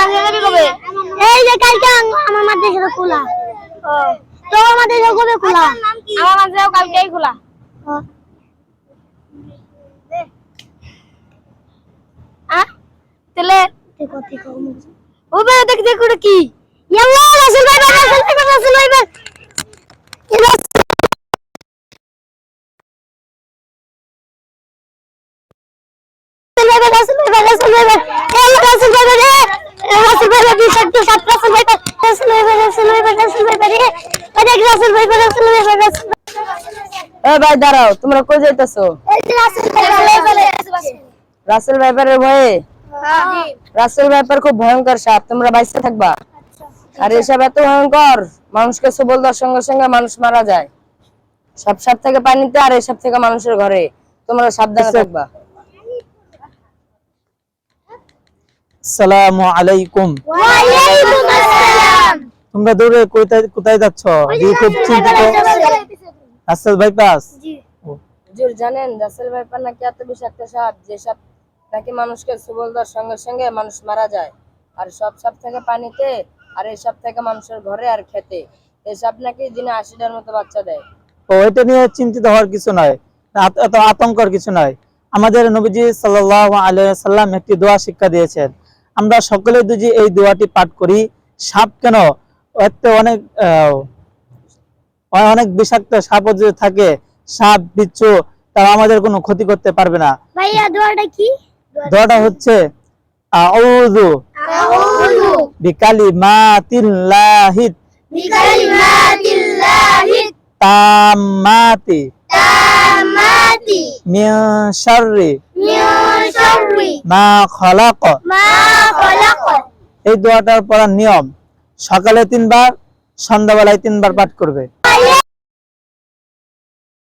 মাঝে যাবি কবে? এই যে কালকে আমার মাদ্রাসা খোলা তো কবে খোলা আমার মাঝেও কালকেই খোলা আ? তাহলে দেখো দেখো ওবে দেখ দেখ কি ইয়াল্লা রাসূল ভাই রাসূল ভাই রাসূল ভাই রাসূল ভাই রাসূল ভাই এই রাসূল ভাই রে রাসূল ভাই বিষাক্ত সাত রাসূল ভাই রাসূল ভাই রাসূল ভাই রাসূল ভাই অনেক রাসূল ভাই রাসূল ভাই রাসূল এ ভাই দাঁড়াও তোমরা কই যাইতেছো? এই রাসূল ভাই রাসেল ভাইপারের ভয়ে? রাসেল ভাইপার খুব ভয়ঙ্কর সাপ তোমরা বাইসে থাকবা। আর এসব এত ভয়ঙ্কর মানুষকে সবল দেওয়ার সঙ্গে সঙ্গে মানুষ মারা যায়। সব সাপ থেকে পানিতে আর এসব থেকে মানুষের ঘরে। তোমরা সাবধানে থাকবা। আসসালামু আলাইকুম। তোমরা দৌড়ে কোথায় কোথায় যাচ্ছ? জি খুব চিন্তিত। রাসেল বাইপাস হুজুর জানেন রাসেল নাকি এত বিষাক্ত সাপ যে সাপ নাকি মানুষকে সবল দেওয়ার সঙ্গে সঙ্গে মানুষ মারা যায়। আর সব সাপ থেকে পানিতে আর এই সাপ থেকে মানুষের ঘরে আর খেতে। এই সাপ নাকি দিনে আশিটার মতো বাচ্চা দেয়। ও এটা নিয়ে চিন্তিত হওয়ার কিছু নয়। এত আতঙ্কর কিছু নয়। আমাদের নবীজি সাল্লাল্লাহু আলাইহি সাল্লাম একটি দোয়া শিক্ষা দিয়েছেন। আমরা সকলে যদি এই দোয়াটি পাঠ করি। সাপ কেন? এতে অনেক অনেক বিষাক্ত সাপ যদি থাকে সাপ বিচ্ছু তারা আমাদের কোনো ক্ষতি করতে পারবে না। ভাইয়া দোয়াটা কি? দোয়াটা হচ্ছে আউযু আউযু বিকালিমাতিল্লাহি বিকালিমাতিল্লাহি তাম্মাতি তামাতি মিন শাররি মিন মা খলাক। মা খলাক। এই দোয়াটার পড়ার নিয়ম সকালে তিনবার সন্ধ্যাবেলায় তিনবার পাঠ করবে।